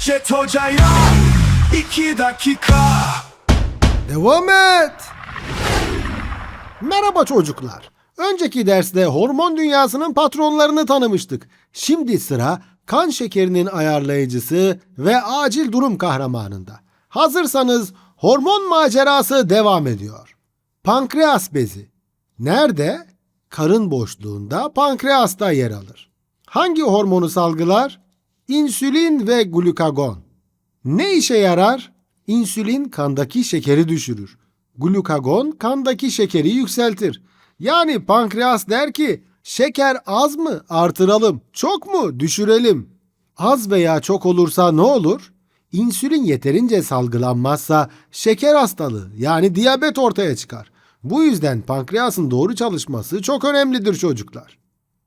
Jet Hoca'ya iki dakika Devam et. Merhaba çocuklar. Önceki derste hormon dünyasının patronlarını tanımıştık. Şimdi sıra kan şekerinin ayarlayıcısı ve acil durum kahramanında. Hazırsanız hormon macerası devam ediyor. Pankreas bezi. Nerede? Karın boşluğunda pankreasta yer alır. Hangi hormonu salgılar? İnsülin ve glukagon. Ne işe yarar? İnsülin kandaki şekeri düşürür. Glukagon kandaki şekeri yükseltir. Yani pankreas der ki şeker az mı artıralım, çok mu düşürelim. Az veya çok olursa ne olur? İnsülin yeterince salgılanmazsa şeker hastalığı yani diyabet ortaya çıkar. Bu yüzden pankreasın doğru çalışması çok önemlidir çocuklar.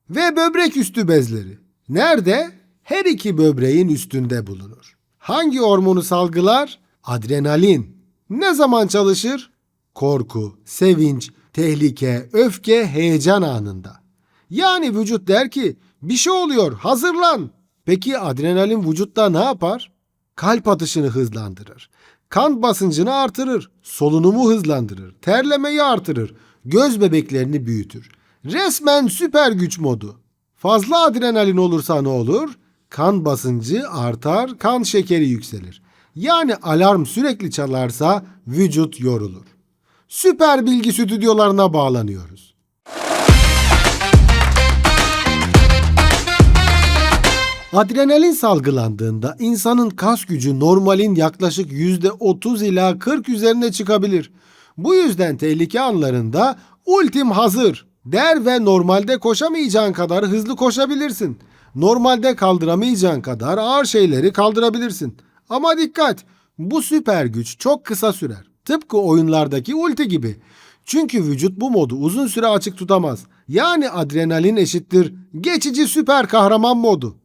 Ve böbrek üstü bezleri. Nerede? Her iki böbreğin üstünde bulunur. Hangi hormonu salgılar? Adrenalin. Ne zaman çalışır? Korku, sevinç, tehlike, öfke, heyecan anında. Yani vücut der ki bir şey oluyor hazırlan. Peki adrenalin vücutta ne yapar? Kalp atışını hızlandırır. Kan basıncını artırır. Solunumu hızlandırır. Terlemeyi artırır. Göz bebeklerini büyütür. Resmen süper güç modu. Fazla adrenalin olursa ne olur? Kan basıncı artar, kan şekeri yükselir. Yani alarm sürekli çalarsa vücut yorulur. Süper bilgi stüdyolarına bağlanıyoruz. Adrenalin salgılandığında insanın kas gücü normalin yaklaşık %30 ila 40 üzerine çıkabilir. Bu yüzden tehlike anlarında ultim hazır der ve normalde koşamayacağın kadar hızlı koşabilirsin. Normalde kaldıramayacağın kadar ağır şeyleri kaldırabilirsin. Ama dikkat! Bu süper güç çok kısa sürer. Tıpkı oyunlardaki ulti gibi. Çünkü vücut bu modu uzun süre açık tutamaz. Yani adrenalin eşittir geçici süper kahraman modu.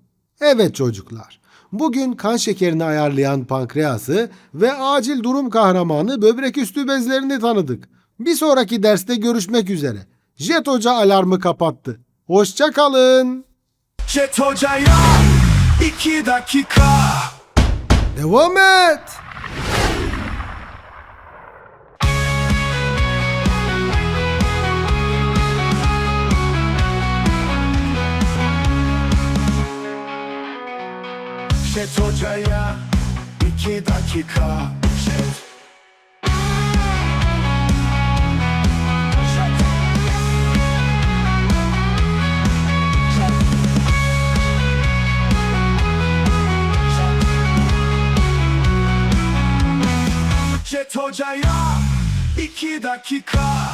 Evet çocuklar. Bugün kan şekerini ayarlayan pankreası ve acil durum kahramanı böbrek üstü bezlerini tanıdık. Bir sonraki derste görüşmek üzere. Jet Hoca alarmı kapattı. Hoşça kalın. Jet Hoca'ya iki dakika. Devam et. Jet Hoca'ya iki dakika. Jet Jet Hoca'ya iki dakika